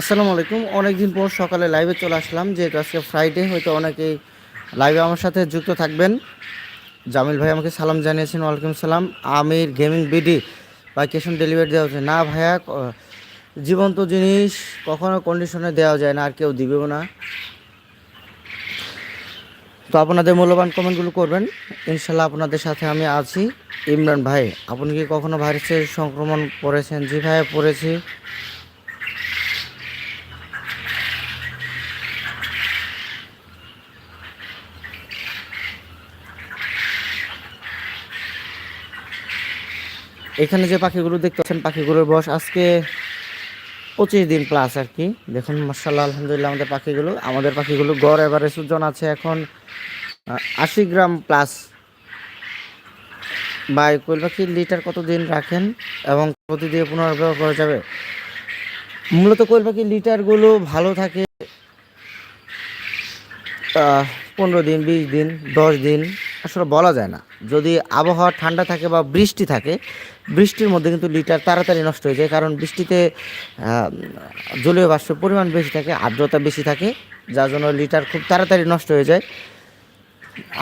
আসসালামু আলাইকুম। অনেকদিন পর সকালে লাইভে চলে আসলাম, যেহেতু আজকে ফ্রাইডে হয়তো অনেকেই লাইভে আমার সাথে যুক্ত থাকবেন। জামিল ভাই আমাকে সালাম জানিয়েছেন, ওয়ালাইকুম সালাম। আমির গেমিং বিডি বা ক্যাশ অন ডেলিভারি দেওয়া হচ্ছে না ভাইয়া জীবন্ত জিনিস কখনো কন্ডিশনে দেওয়া যায় না, আর কেউ দিবেও না। তো আপনাদের মূল্যবান কমেন্টগুলো করবেন। ইনশাল্লাহ আপনাদের সাথে আমি আছি। ইমরান ভাই, আপনি কি কখনো ভাইরাসের সংক্রমণ পড়েছেন? জি ভাইয়া, পড়েছি। এখানে যে পাখিগুলো দেখতে পাচ্ছেন, পাখিগুলোর বয়স আজকে পঁচিশ দিন প্লাস আর কি। দেখুন মার্শাল্লাহ আলহামদুলিল্লাহ আমাদের পাখিগুলো আমাদের পাখিগুলো গড় এভারেজ ওজন আছে এখন আশি গ্রাম প্লাস বা কোয়েল পাখির লিটার কতদিন রাখেন এবং প্রতিদিন পুনর্ব্যবহার করা যাবে? মূলত কোয়েল পাখির লিটারগুলো ভালো থাকে পনেরো দিন, বিশ দিন, দশ দিন, আসলে বলা যায় না। যদি আবহাওয়া ঠান্ডা থাকে বা বৃষ্টি থাকে বৃষ্টির মধ্যে কিন্তু লিটার তাড়াতাড়ি নষ্ট হয়ে যায়, কারণ বৃষ্টিতে জলীয় বাষ্পের পরিমাণ বেশি থাকে, আর্দ্রতা বেশি থাকে, যার জন্য লিটার খুব তাড়াতাড়ি নষ্ট হয়ে যায়।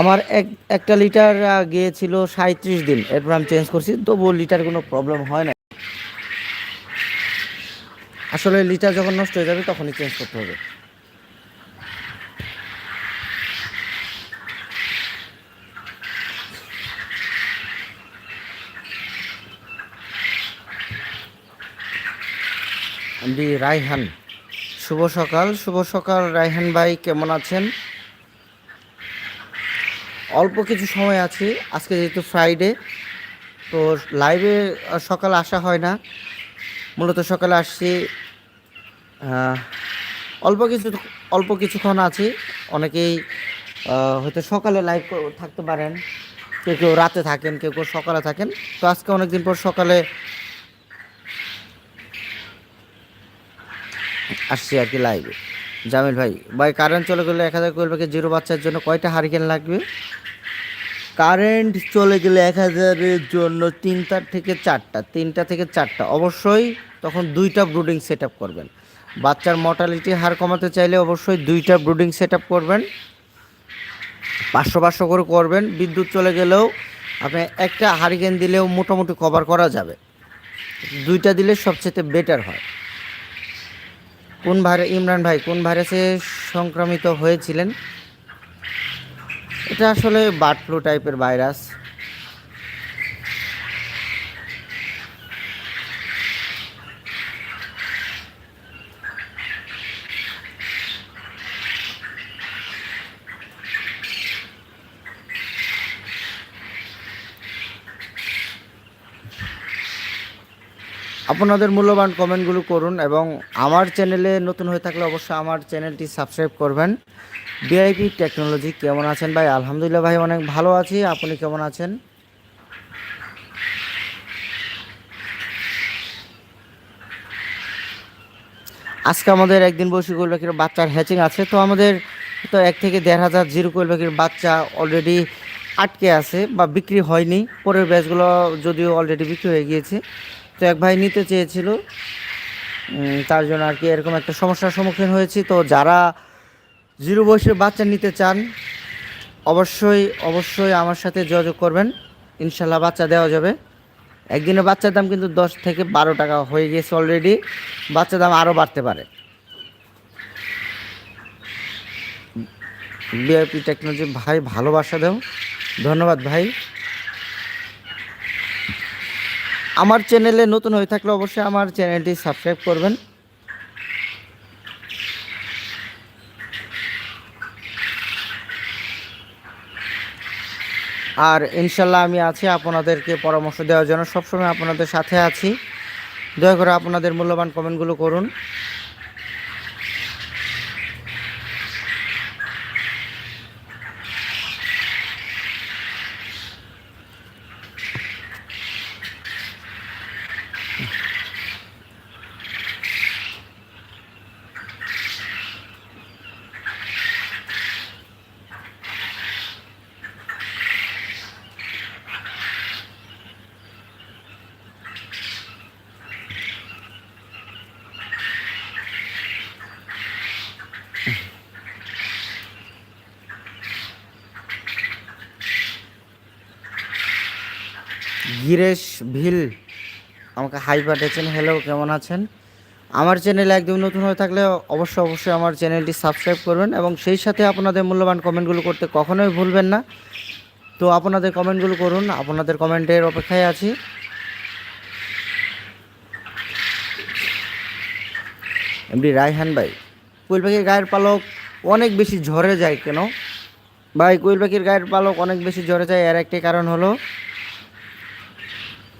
আমার এক, একটা লিটার গিয়েছিল সাঁত্রিশ দিন, এরপর আমি চেঞ্জ করছি, তবুও লিটার কোনো প্রবলেম হয় না। আসলে লিটার যখন নষ্ট হয়ে যাবে, তখনই চেঞ্জ করতে হবে। আমি রায়হান। শুভ সকাল শুভ সকাল রায়হান ভাই, কেমন আছেন? অল্প কিছু সময় আছে, আজকে যেহেতু ফ্রাইডে তো লাইভে সকাল আসা হয় না। মূলত সকালে আসছি অল্প কিছু, অল্প কিছুক্ষণ আছি। অনেকেই হয়তো সকালে লাইভ থাকতে পারেন, কেউ কেউ রাতে থাকেন, কেউ কেউ সকালে থাকেন। তো আজকে অনেকদিন পর সকালে আসছি আর কি লাইভে জামিল ভাই ভাই কারেন্ট চলে গেলে এক হাজার কোয়েল পাখি জিরো বাচ্চার জন্য কয়টা হারিকেন লাগবে? কারেন্ট চলে গেলে এক হাজারের জন্য তিনটা থেকে চারটা, তিনটা থেকে চারটা। অবশ্যই তখন দুইটা ব্রুডিং সেট করবেন। বাচ্চার মর্টালিটি হার কমাতে চাইলে অবশ্যই দুইটা ব্রুডিং সেট করবেন। পাঁচশো পাঁচশো করে করবেন। বিদ্যুৎ চলে গেলেও আপনি একটা হারিকেন দিলেও মোটামুটি কভার করা যাবে। দুইটা দিলে সবচেয়ে বেটার হয়। কোন ভাইরে ইমরান ভাই কোন ভাইরাসে সংক্রমিত হয়েছিলেন? এটা আসলে বার্ড ফ্লু টাইপের ভাইরাস আপনাদের মূল্যবান কমেন্টগুলো করুন এবং আমার চ্যানেলে নতুন হয়ে থাকলে অবশ্যই আমার চ্যানেলটি সাবস্ক্রাইব করবেন। ডিআইপি টেকনোলজি, কেমন আছেন ভাই? আলহামদুলিল্লাহ ভাই, অনেক ভালো আছি। আপনি কেমন আছেন? আজকে আমাদের একদিন বসে কোয়েল পাখির বাচ্চার হ্যাচিং আছে। তো আমাদের তো এক থেকে দেড় হাজার জিরো কোয়েল পাখির বাচ্চা অলরেডি আটকে আছে বা বিক্রি হয়নি। পরের ব্যাচগুলো যদিও অলরেডি বিক্রি হয়ে গিয়েছে। তো এক ভাই নিতে চেয়েছিল। তার জন্য আর কি এরকম একটা সমস্যার সম্মুখীন হয়েছি। তো যারা জিরো বয়সের বাচ্চা নিতে চান, অবশ্যই অবশ্যই আমার সাথে যোগাযোগ করবেন। ইনশাল্লাহ বাচ্চা দেওয়া যাবে। একদিনে বাচ্চার দাম কিন্তু দশ থেকে বারো টাকা হয়ে গেছে অলরেডি বাচ্চার দাম আরও বাড়তে পারে। বিআইপি টেকনোলজি ভাই ভালোবাসা দেও। ধন্যবাদ ভাই। আমার চ্যানেলে নতুন হয়ে থাকলে অবশ্যই আমার চ্যানেলটি সাবস্ক্রাইব করবেন। আর ইনশাল্লাহ আমি আছি আপনাদেরকে পরামর্শ দেওয়ার জন্য। সবসময় আপনাদের সাথে আছি। দয়া করে আপনাদের মূল্যবান কমেন্টগুলো করুন। গিরেশ ভিল, আমাকে হাই পাঠিয়েছেন হ্যালো কেমন আছেন? আমার চ্যানেলে একদম নতুন হয়ে থাকলে অবশ্যই অবশ্যই আমার চ্যানেলটি সাবস্ক্রাইব করবেন এবং সেই সাথে আপনাদের মূল্যবান কমেন্টগুলো করতে কখনোই ভুলবেন না। তো আপনাদের কমেন্টগুলো করুন, আপনাদের কমেন্টের অপেক্ষায় আছি। এমডি রায়হান ভাই কোয়েল পাখির গায়ের পালক অনেক বেশি ঝরে যায় কেন? ভাই কোয়েল পাখির গায়ের পালক অনেক বেশি ঝরে যায়, এর একটি কারণ হলো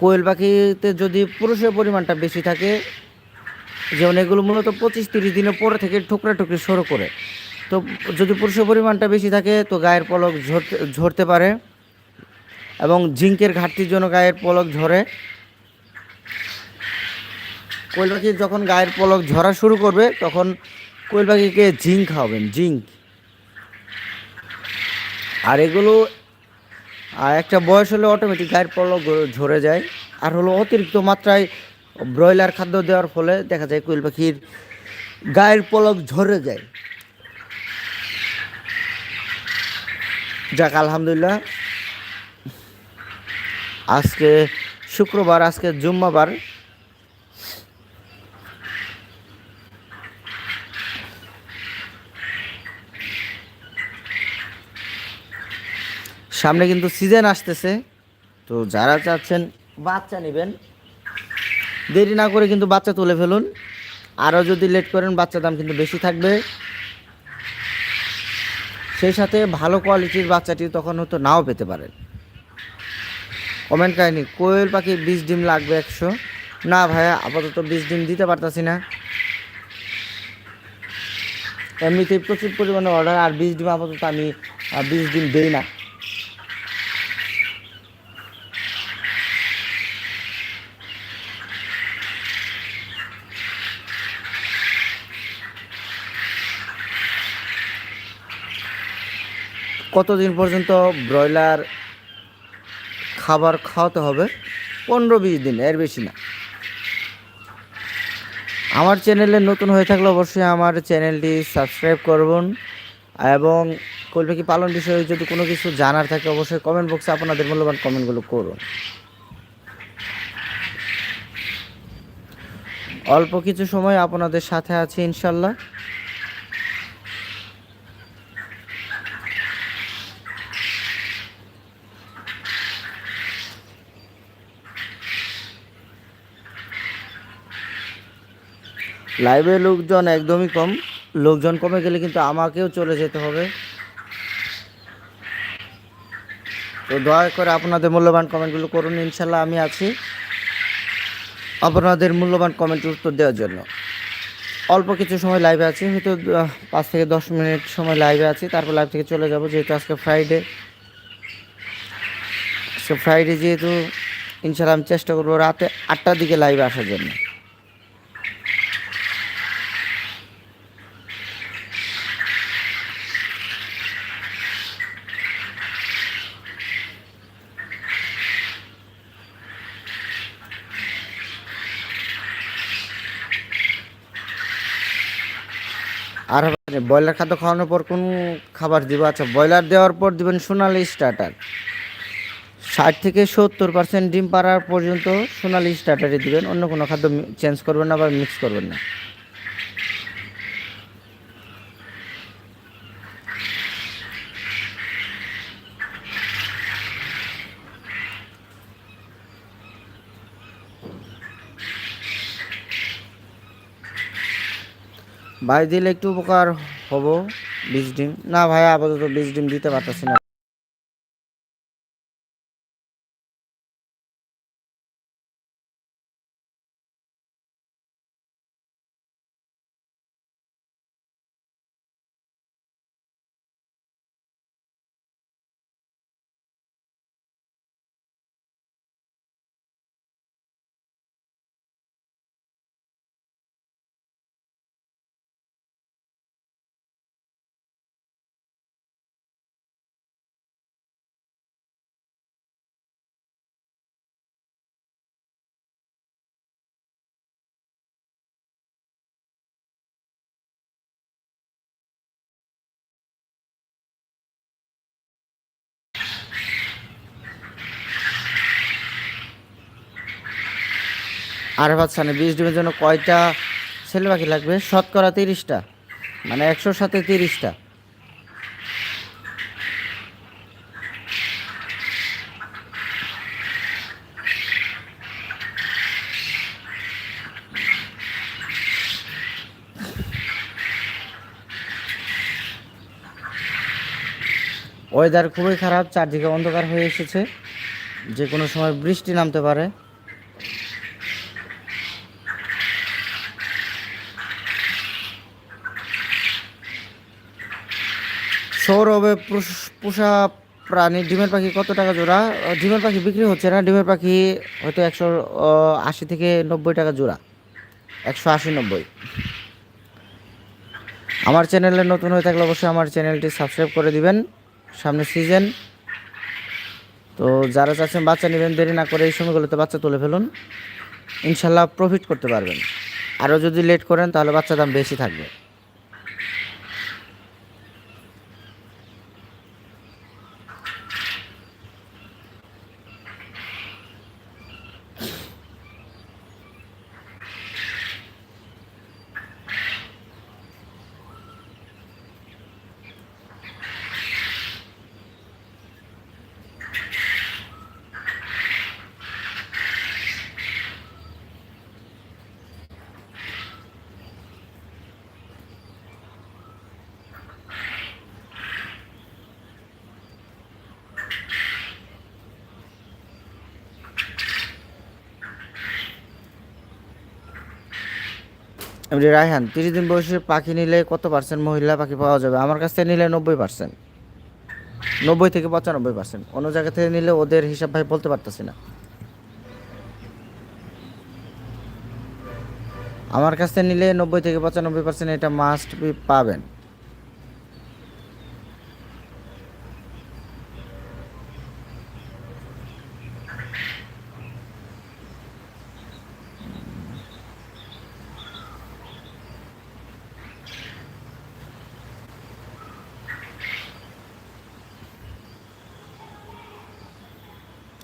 কোয়েল পাখিতে যদি পুরুষের পরিমাণটা বেশি থাকে, যেমন এগুলো মূলত পঁচিশ তিরিশ দিনের পরে থেকে ঠুকরা টুকরি শুরু করে। তো যদি পুরুষের পরিমাণটা বেশি থাকে, তো গায়ের পলক ঝরতে ঝরতে পারে এবং জিঙ্কের ঘাটতির জন্য গায়ের পলক ঝরে। কোয়েল পাখি যখন গায়ের পলক ঝরা শুরু করবে, তখন কোয়েল পাখিকে জিঙ্ক খাওয়াবেন জিঙ্ক আর এগুলো আর একটা বয়স হলে অটোমেটিক গায়ের পলক ঝরে যায়। আর হলো অতিরিক্ত মাত্রায় ব্রয়লার খাদ্য দেওয়ার ফলে দেখা যায় কোয়েল পাখির গায়ের পলক ঝরে যায়। যাক, আলহামদুলিল্লাহ। আজকে শুক্রবার, আজকে জুম্মাবার। সামনে কিন্তু সিজন আসতেছে। তো যারা চাচ্ছেন বাচ্চা নেবেন, দেরি না করে কিন্তু বাচ্চা তুলে ফেলুন। আরও যদি লেট করেন বাচ্চার দাম কিন্তু বেশি থাকবে। সেই সাথে ভালো কোয়ালিটির বাচ্চাটি তখন হয়তো নাও পেতে পারেন। কমেন্ট কাহিনি, কোয়েল পাখি বিশ ডিম লাগবে একশো। না ভাইয়া, আপাতত বিশ ডিম দিতে পারতাছি না। এমনিতে প্রচুর পরিমাণে অর্ডার আর বিশ ডিম আপাতত আমি বিশ ডিম দেই না। কতদিন পর্যন্ত ব্রয়লার খাবার খাওয়াতে হবে? পনেরো বিশ দিন, এর বেশি না। আমার চ্যানেলে নতুন হয়ে থাকলে অবশ্যই আমার চ্যানেলটি সাবস্ক্রাইব করবেন এবং কলপাখি পালন বিষয়ে যদি কোনো কিছু জানার থাকে অবশ্যই কমেন্ট বক্সে আপনাদের মূল্যবান কমেন্টগুলো করুন। অল্প কিছু সময় আপনাদের সাথে আছি ইনশাল্লাহ। লাইভে লোকজন একদমই কম। লোকজন কমে গেলে কিন্তু আমাকেও চলে যেতে হবে। তো দয়া করে আপনাদের মূল্যবান কমেন্টগুলো করুন, ইনশাল্লাহ আমি আছি আপনাদের মূল্যবান কমেন্টের উত্তর দেওয়ার জন্য। অল্প কিছু সময় লাইভে আছি, হয়তো পাঁচ থেকে দশ মিনিট সময় লাইভে আছি, তারপর লাইভ থেকে চলে যাব, যেহেতু আজকে ফ্রাইডে আজকে ফ্রাইডে যেহেতু, ইনশাল্লাহ আমি চেষ্টা করব রাতে আটটার দিকে লাইভে আসার জন্য আর ব্রয়লার খাদ্য খাওয়ানোর পর কোন খাবার দিব? আচ্ছা ব্রয়লার দেওয়ার পর দিবেন সোনালি স্টার্টার ষাট থেকে সত্তর পার্সেন্ট ডিম পাড়ার পর্যন্ত সোনালি স্টার্টারে দিবেন। অন্য কোনো খাদ্য চেঞ্জ করবেন না বা মিক্স করবেন না। ভাই দিলে একটু উপকার হব বিশ ডিম। না ভাই, আপাতত বিশ ডিম দিতে পারতেছি না। আরফাত সানে বিশ ডিমের জন্য কয়টা ছেলে পাখি লাগবে? শতকরা তিরিশটা। মানে একশোর সাথে তিরিশটা। ওয়েদার খুবই খারাপ, চারদিকে অন্ধকার হয়ে এসেছে। যে কোনো সময় বৃষ্টি নামতে পারে। সৌরভে পুষ- পোষা প্রাণী, ডিমের পাখি কত টাকা জোড়া? ডিমের পাখি বিক্রি হচ্ছে না, ডিমের পাখি হয়তো একশো আশি থেকে নব্বই টাকা জোড়া। একশো আশি, নব্বই। আমার চ্যানেলে নতুন হয়ে থাকলে অবশ্যই আমার চ্যানেলটি সাবস্ক্রাইব করে দিবেন, সামনে সিজন। তো যারা চাচ্ছেন বাচ্চা নেবেন, দেরি না করে এই সময়গুলোতে বাচ্চা তুলে ফেলুন। ইনশাল্লাহ প্রফিট করতে পারবেন। আরও যদি লেট করেন, তাহলে বাচ্চার দাম বেশি থাকবে। রায়হান তিরিশ দিন বয়সে পাখি নিলে কত পার্সেন্ট মহিলা পাখি পাওয়া যাবে? আমার কাছ থেকে নিলে নব্বই পার্সেন্ট নব্বই থেকে পঁচানব্বই পার্সেন্ট অন্য জায়গা থেকে নিলে ওদের হিসাব ভাই বলতে পারতেছি না। আমার কাছ থেকে নিলে নব্বই থেকে পঁচানব্বই পার্সেন্ট এটা মাস্ট বি পাবেন।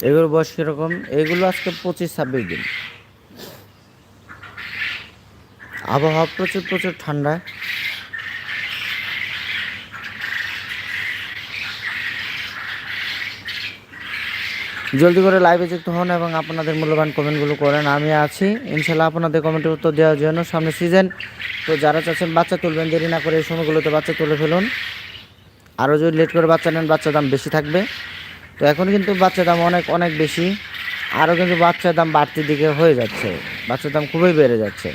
এগুলোর বয়স কীরকম? এগুলো আজকে পঁচিশ, ছাব্বিশ দিন। আবহাওয়া প্রচুর প্রচুর ঠান্ডা। জলদি করে লাইভে যুক্ত হন এবং আপনাদের মূল্যবান কমেন্টগুলো করেন। আমি আছি। ইনশাল্লাহ আপনাদের কমেন্টের উত্তর দেওয়ার জন্য সামনে সিজন তো যারা চাচ্ছেন বাচ্চা তুলবেন, দেরি না করে এই সময়গুলোতে বাচ্চা তুলে ফেলুন। আরও যদি লেট করে বাচ্চা নেন, বাচ্চার দাম বেশি থাকবে। তো এখন কিন্তু বাচ্চার দাম অনেক অনেক বেশি। আরও কিন্তু বাচ্চার দাম বাড়তির দিকে হয়ে যাচ্ছে। বাচ্চার দাম খুবই বেড়ে যাচ্ছে।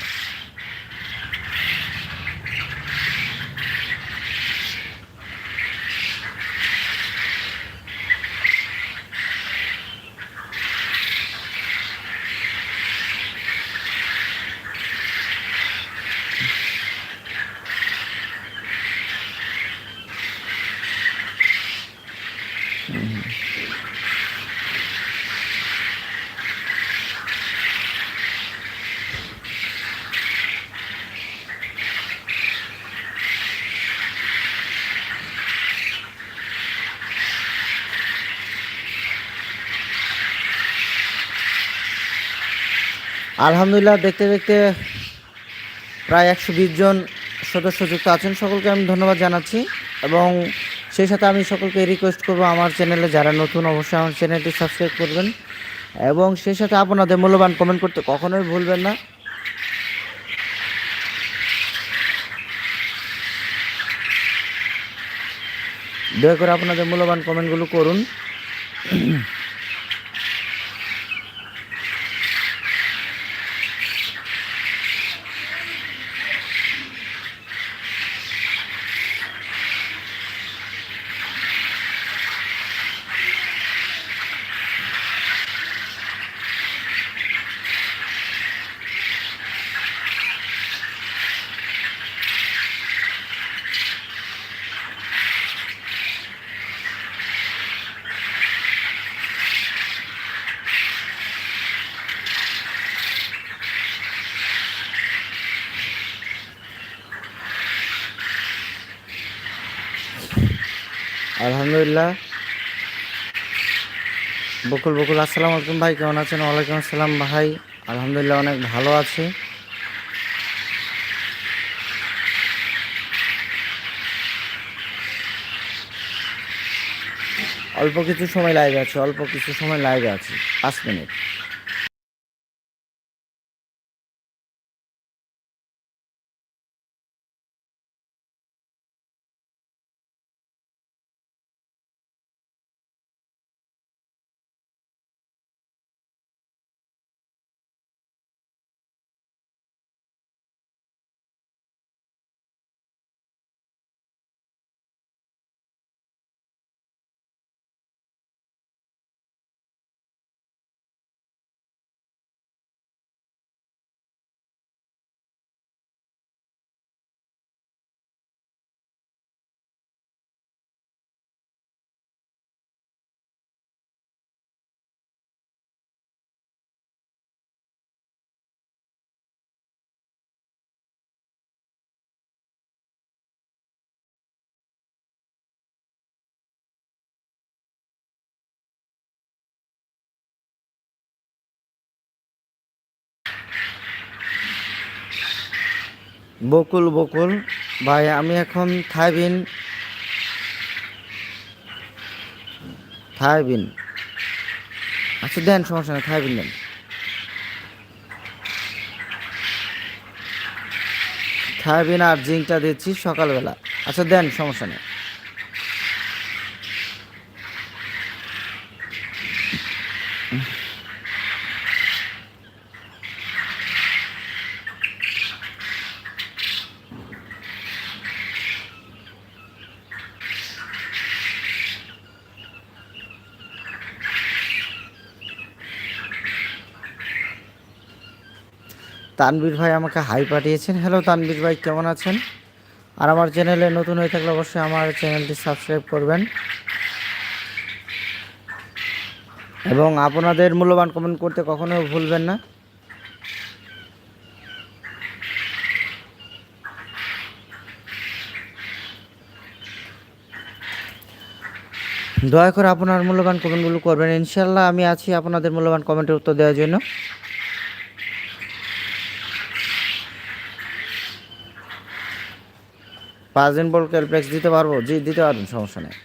আলহামদুলিল্লাহ, দেখতে দেখতে প্রায় একশো বিশ জন সদস্য যুক্ত আছেন। সকলকে আমি ধন্যবাদ জানাচ্ছি এবং সেই সাথে আমি সকলকে রিকোয়েস্ট করব আমার চ্যানেলে যারা নতুন অবশ্যই আমার চ্যানেলটি সাবস্ক্রাইব করবেন এবং সেই সাথে আপনাদের মূল্যবান কমেন্ট করতে কখনোই ভুলবেন না। দয়া করে আপনাদের মূল্যবান কমেন্টগুলো করুন। আলহামদুলিল্লাহ। বকুল বকুল, আসসালাম আলাইকুম ভাই, কেমন আছেন? ওয়ালাইকুম আসসালাম ভাই। আলহামদুলিল্লাহ, অনেক ভালো আছি। অল্প কিছু সময় লাইভে আছে, অল্প কিছু সময় লাইভে আছে, পাঁচ মিনিট। বকুল বকুল। ভাই, আমি এখন থাইবিন। থাইবিন। আচ্ছা দেন, সমস্যা না থাইবিন দেন। থাইবিন আর জিঙ্কটা দিচ্ছি সকালবেলা। আচ্ছা দেন, সমস্যা নেই। তানবীর ভাই আমাকে হাই পাঠিয়েছেন। হ্যালো তানবীর ভাই, কেমন আছেন? আর আমার চ্যানেলে নতুন হয়ে থাকলে অবশ্যই আমার চ্যানেলটি সাবস্ক্রাইব করবেন। এবং আপনাদের মূল্যবান কমেন্ট করতে কখনো ভুলবেন না। দয়া করে আপনার মূল্যবান কমেন্টগুলো করবেন। ইনশাল্লাহ আমি আছি আপনাদের মূল্যবান কমেন্টের উত্তর দেওয়ার জন্য। পাঁচ দিন পর ক্যালপ্লেক্স দিতে পারব? জি দিতে পারবেন সমস্যা নেই।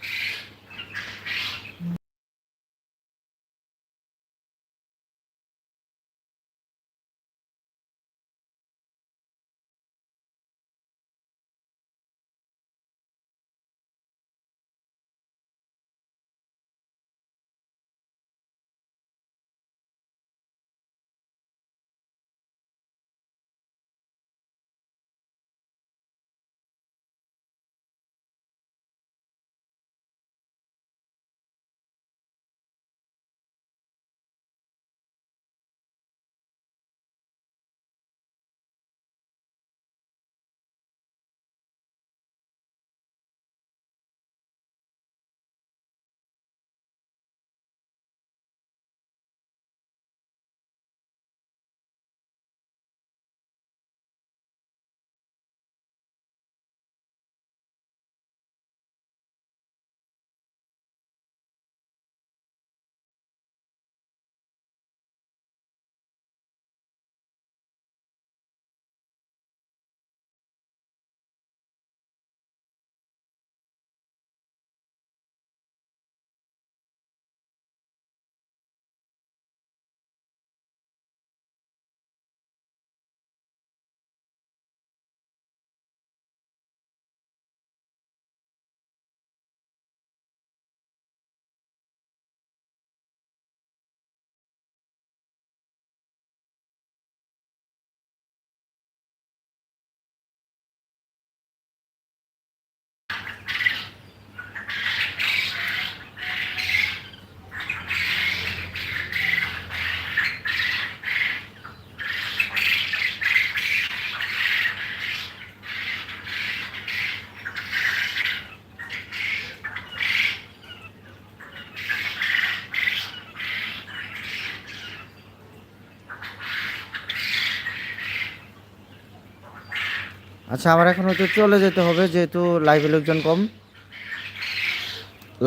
আচ্ছা আমার এখন হয়তো চলে যেতে হবে, যেহেতু লাইভে লোকজন কম।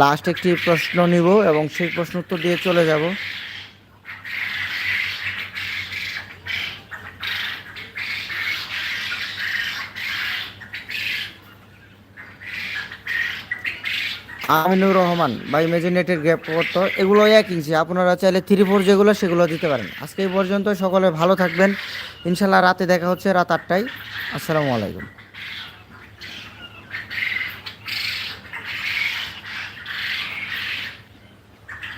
লাস্ট একটি প্রশ্ন নিব এবং সেই প্রশ্ন উত্তর দিয়ে চলে যাব। আমিনুর রহমান বা ইমাজিনেটের গ্যাপ করতো এগুলো এক ইঞ্চি। আপনারা চাইলে থ্রি ফোর যেগুলো, সেগুলো দিতে পারেন। আজকে এই পর্যন্ত সকলে ভালো থাকবেন। ইনশাল্লাহ রাতে দেখা হচ্ছে রাত আটটায়। আসসালামু আলাইকুম।